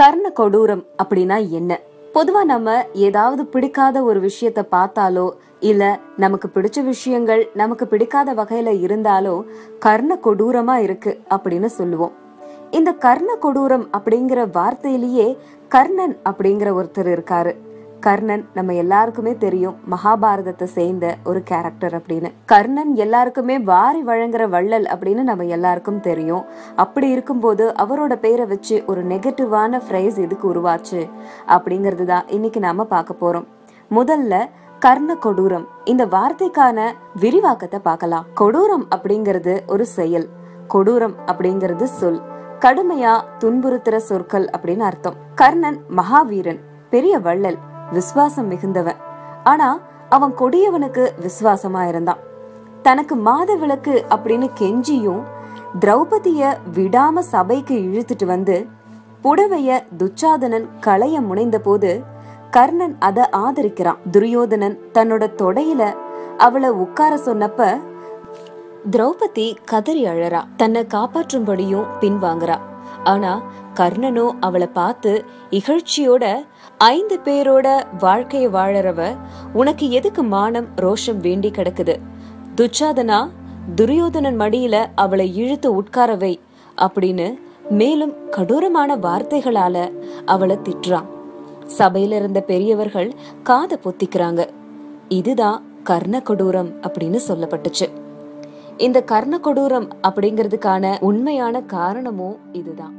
கர்ண கொடூரம் அப்படின்னா என்ன? பொதுவா நம்ம ஏதாவது பிடிக்காத ஒரு விஷயத்த பார்த்தாலோ இல்ல நமக்கு பிடிச்ச விஷயங்கள் நமக்கு பிடிக்காத வகையில இருந்தாலோ கர்ண கொடூரமா இருக்கு அப்படின்னு சொல்லுவோம். இந்த கர்ண கொடூரம் அப்படிங்கிற வார்த்தையிலேயே கர்ணன் அப்படிங்கிற ஒருத்தர் இருக்காரு. கர்ணன் நம்ம எல்லாருக்குமே தெரியும் மகாபாரதத்தை சேர்ந்த ஒரு கேரக்டர் அப்படின்னு. கர்ணன் எல்லாருக்குமே வாரி வழங்குற வள்ளல் அப்படின்னு நம்ம எல்லாருக்கும் தெரியும். அப்படி இருக்கும்போது அவரோட பேரை வச்சு ஒரு நெகட்டிவான ஃப்ரைஸ் எதுக்கு உருவாச்சு? அப்படிங்கிறது தான் இன்னைக்கு நாம பார்க்க போறோம். முதல்ல கர்ண கொடூரம். இந்த வார்த்தைக்கான விரிவாக்கத்தை பார்க்கலாம். கொடூரம் அப்படிங்கிறது ஒரு செயல். கொடூரம் அப்படிங்கிறது சொல். கடுமையா துன்புறுத்துற சொற்கள் அப்படின்னு அர்த்தம். கர்ணன் மகாவீரன் பெரிய வள்ளல். விசுவாசம் மிகுந்தவன். ஆனா அவன் கொடியவனுக்கு விசுவாசமா இருந்தான் தனக்கு மாத விளக்கு அப்படின்னு கெஞ்சியும் திரௌபதிய விடாம சபைக்கு இழுத்துட்டு வந்து புடவைய துச்சாதனன் களைய முனைந்த போது கர்ணன் அத ஆதரிக்கிறான். துரியோதனன் தன்னோட தொடையில அவளை உட்கார சொன்னப்ப திரௌபதி கதறி அழறா. தன்னை காப்பாற்றும்படியும் பின்வாங்குறா. ஆனா கர்ணனோ அவளை பார்த்து இகழ்ச்சியோட ஐந்து பேரோட வாழ்க்கைய வாழறவ உனக்கு எதுக்கு மானம் ரோஷம் வேண்டி கிடக்குது? துச்சாதனா துரியோதனன் மடியில அவளை இழுத்து உட்காரவை அப்படின்னு மேலும் கடூரமான வார்த்தைகளால அவளை திட்டுறான். சபையில இருந்த பெரியவர்கள் காதை பொத்திக்கிறாங்க. இதுதான் கர்ண கொடூரம் அப்படின்னு சொல்லப்பட்டுச்சு. இந்த கர்ண கொடூரம் அப்படிங்கிறதுக்கான உண்மையான காரணமும் இதுதான்.